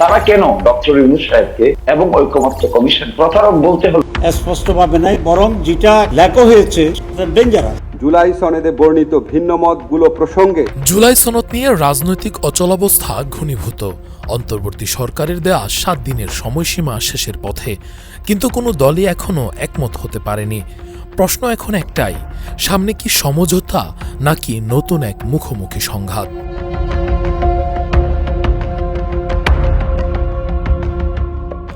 তারা কেন ডক্টর ইউনুস সাহেবকে এবং ঐকমত্য কমিশন প্রতারক বলতে হলো? স্পষ্টভাবে নাই বরং যেটা লেখা হয়েছে ডেঞ্জারাস জুলাই সনেদে বর্ণিত ভিন্ন মতগুলো প্রসঙ্গে জুলাই সনদ নিয়ে রাজনৈতিক অচলাবস্থা ঘনীভূত। অন্তর্বর্তী সরকারের দেয়া সাত দিনের সময়সীমা শেষের পথে। কিন্তু কোনো দলই এখনও একমত হতে পারেনি। প্রশ্ন এখন একটাই সামনে কি সমঝোতা নাকি নতুন এক মুখোমুখি সংঘাত?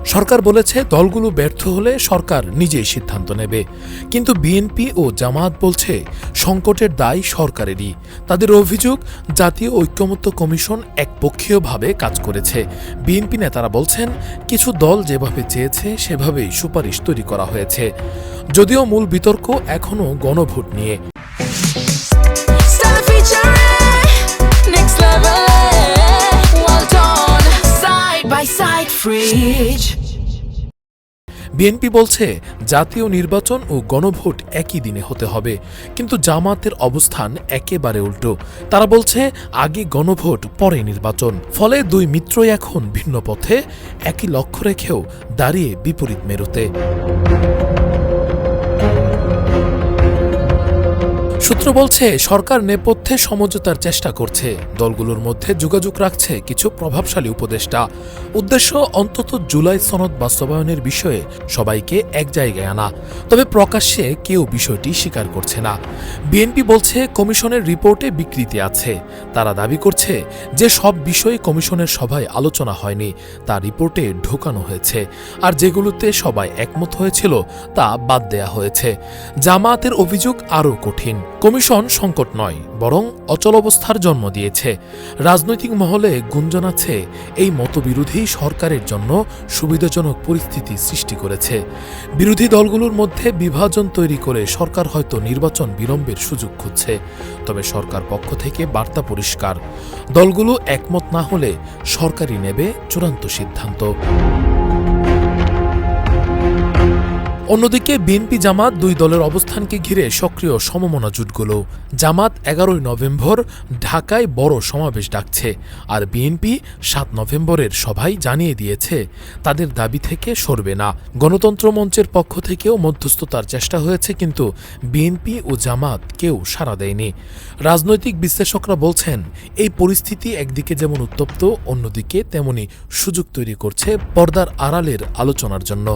সরকার বলেছে দলগুলো ব্যর্থ হলে সরকার নিজেই সিদ্ধান্ত নেবে। কিন্তু বিএনপি ও জামায়াত বলছে সংকটের দায় সরকারেরই। তাদের অভিযোগ, জাতীয় ঐক্যমত্য কমিশন একপক্ষীয়ভাবে কাজ করেছে। বিএনপি নেতারা বলছেন, কিছু দল যেভাবে চেয়েছে, সেভাবেই সুপারিশ তৈরি করা হয়েছে। যদিও মূল বিতর্ক এখনও গণভোট নিয়ে। বিএনপি বলছে, জাতীয় নির্বাচন ও গণভোট একই দিনে হতে হবে, কিন্তু জামাতের অবস্থান একেবারে উল্টো। তারা বলছে, আগে গণভোট, পরে নির্বাচন। ফলে দুই মিত্রই এখন ভিন্ন পথে, একই লক্ষ্য রেখেও দাঁড়িয়ে বিপরীত মেরুতে। সূত্র বলছে, সরকার নেপথ্যে সমঝোতার চেষ্টা করছে। দলগুলোর মধ্যে যোগাযোগ রাখছে কিছু প্রভাবশালী উপদেষ্টা। উদ্দেশ্য, অন্তত জুলাই সনদ বাস্তবায়নের বিষয়ে সবাইকে এক জায়গায় আনা। তবে প্রকাশ্যে কেউ বিষয়টি স্বীকার করছে না। বিএনপি বলছে, কমিশনের রিপোর্টে বিকৃতি আছে। তারা দাবি করছে যে, সব বিষয় কমিশনের সভায় আলোচনা হয়নি। তা রিপোর্টে ঢোকানো হয়েছে। আর যেগুলোতে সবাই একমত হয়েছিল, তা বাদ দেয়া হয়েছে। জামায়াতের অভিযোগ আরও কঠিন। কমিশন সংকট নয়, বরং অচল অবস্থার জন্ম দিয়েছে। রাজনৈতিক মহলে গুঞ্জন আছে, এই মতবিরোধী সরকারের জন্য সুবিধাজনক পরিস্থিতি সৃষ্টি করেছে। বিরোধী দলগুলোর মধ্যে বিভাজন তৈরি করে সরকার হয়তো নির্বাচন বিলম্বের সুযোগ খুঁজছে, তবে সরকার পক্ষ থেকে বার্তা পরিষ্কার। দলগুলো একমত না হলে সরকারই নেবে চূড়ান্ত সিদ্ধান্ত। অন্যদিকে বিএনপি জামাত দুই দলের অবস্থানকে ঘিরে সক্রিয় সমমনা জোটগুলো। জামাত এগারোই নভেম্বর ঢাকায় বড় সমাবেশ ডাকছে, আর বিএনপি সাত নভেম্বরের সভায় জানিয়ে দিয়েছে, তাদের দাবি থেকে সরবে না। গণতন্ত্র মঞ্চের পক্ষ থেকেও মধ্যস্থতার চেষ্টা হয়েছে, কিন্তু বিএনপি ও জামাত কেউ সাড়া দেয়নি। রাজনৈতিক বিশ্লেষকরা বলছেন, এই পরিস্থিতি একদিকে যেমন উত্তপ্ত, অন্যদিকে তেমনি সুযোগ তৈরি করছে পর্দার আড়ালের আলোচনার জন্য।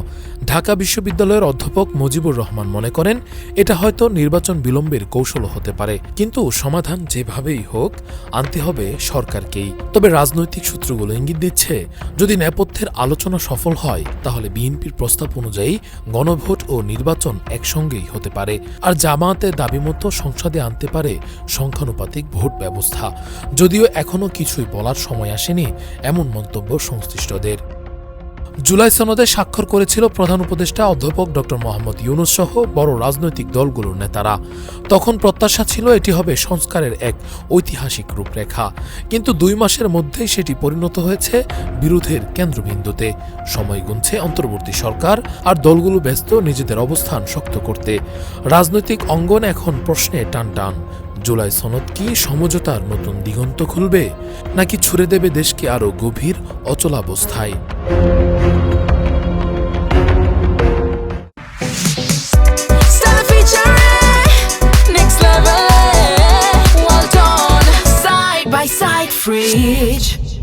ঢাকা বিশ্ববিদ্যালয়ের অধ্যাপক মুজিবুর রহমান মনে করেন, এটা হয়তো নির্বাচন বিলম্বের কৌশল হতে পারে। কিন্তু সমাধান যেভাবেই হোক, আনতে হবে সরকারকেই। তবে রাজনৈতিক সূত্রগুলো ইঙ্গিত দিচ্ছে, যদি নেপথ্যের আলোচনা সফল হয়, তাহলে বিএনপির প্রস্তাব অনুযায়ী গণভোট ও নির্বাচন একসঙ্গেই হতে পারে। আর জামায়াতের দাবি মতো সংসদে আনতে পারে সংখ্যানুপাতিক ভোট ব্যবস্থা। যদিও এখনও কিছুই বলার সময় আসেনি, এমন মন্তব্য সংশ্লিষ্টদের। জুলাই সনদে স্বাক্ষর করেছিল প্রধান উপদেষ্টা অধ্যাপক ড মোহাম্মদ ইউনুস সহ বড় রাজনৈতিক দলগুলোর নেতারা। তখন প্রত্যাশা ছিল এটি হবে সংস্কারের এক ঐতিহাসিক রূপরেখা। কিন্তু দুই মাসের মধ্যেই সেটি পরিণত হয়েছে বিরোধের কেন্দ্রবিন্দুতে। সময় গুনছে অন্তর্বর্তী সরকার আর দলগুলো ব্যস্ত নিজেদের অবস্থান শক্ত করতে। রাজনৈতিক অঙ্গন এখন প্রশ্নে টান টান জুলাই সনদ কি সমঝোতার নতুন দিগন্ত খুলবে? নাকি ছুড়ে দেবে দেশকে আরও গভীর, অচলাবস্থায়? Fridge.